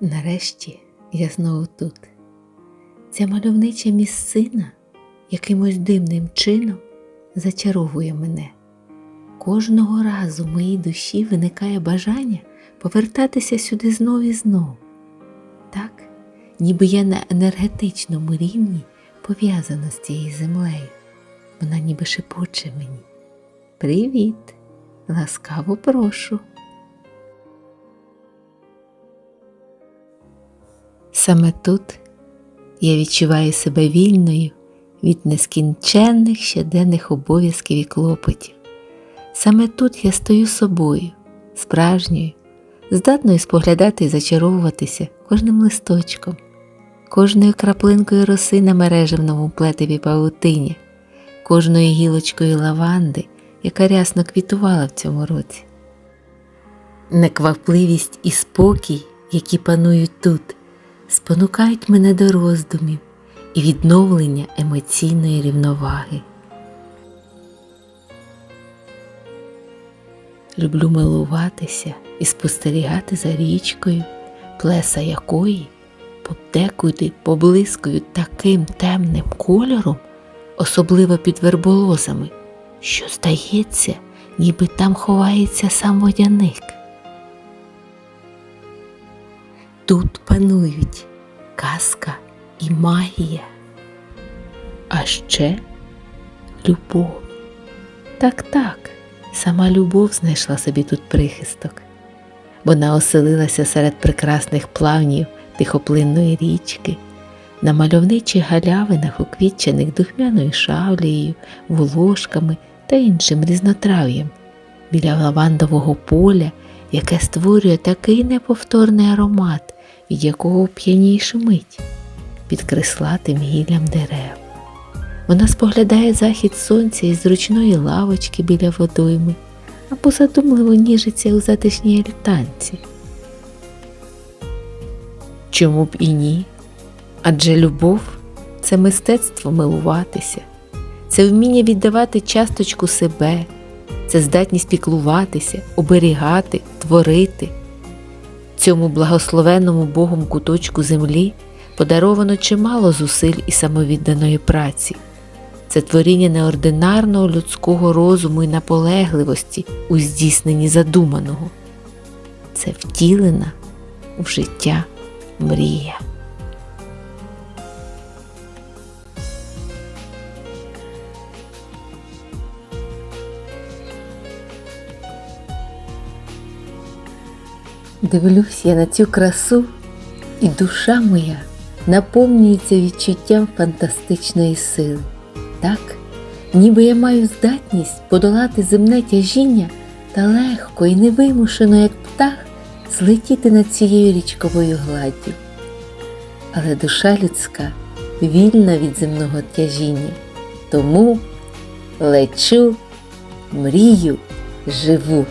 Нарешті я знову тут. Ця мальовнича місцина якимось дивним чином зачаровує мене. Кожного разу в моїй душі виникає бажання повертатися сюди знов і знов. Так, ніби я на енергетичному рівні пов'язана з цією землею. Вона ніби шепоче мені. Привіт! Ласкаво прошу. Саме тут я відчуваю себе вільною від нескінченних щоденних обов'язків і клопотів. Саме тут я стою собою, справжньою, здатною споглядати і зачаровуватися кожним листочком, кожною краплинкою роси на мережевному плетеві павутині, кожною гілочкою лаванди, яка рясно квітувала в цьому році. Неквапливість і спокій, які панують тут, спонукають мене до роздумів і відновлення емоційної рівноваги. Люблю милуватися і спостерігати за річкою, плеса якої подекуди поблискують таким темним кольором, особливо під верболозами, що здається, ніби там ховається сам водяник. Тут панують казка і магія, а ще любов. Так, так, сама любов знайшла собі тут прихисток. Вона оселилася серед прекрасних плавнів тихоплинної річки, на мальовничих галявинах, уквітчених духмяною шавлею, волошками та іншим різнотрав'ям, біля лавандового поля, яке створює такий неповторний аромат, від якого п'яній шумить, під крислатим гіллям дерев. Вона споглядає захід сонця із зручної лавочки біля водойми або задумливо ніжиться у затишній альтанці. Чому б і ні? Адже любов це мистецтво милуватися, це вміння віддавати часточку себе, це здатність піклуватися, оберігати, творити. Цьому благословенному Богом куточку землі подаровано чимало зусиль і самовідданої праці. Це творіння неординарного людського розуму і наполегливості у здійсненні задуманого. Це втілена в життя мрія. Дивлюсь я на цю красу, і душа моя наповнюється відчуттям фантастичної сили. Так, ніби я маю здатність подолати земне тяжіння та легко і невимушено, як птах, злетіти над цією річковою гладдю. Але душа людська вільна від земного тяжіння, тому лечу, мрію, живу.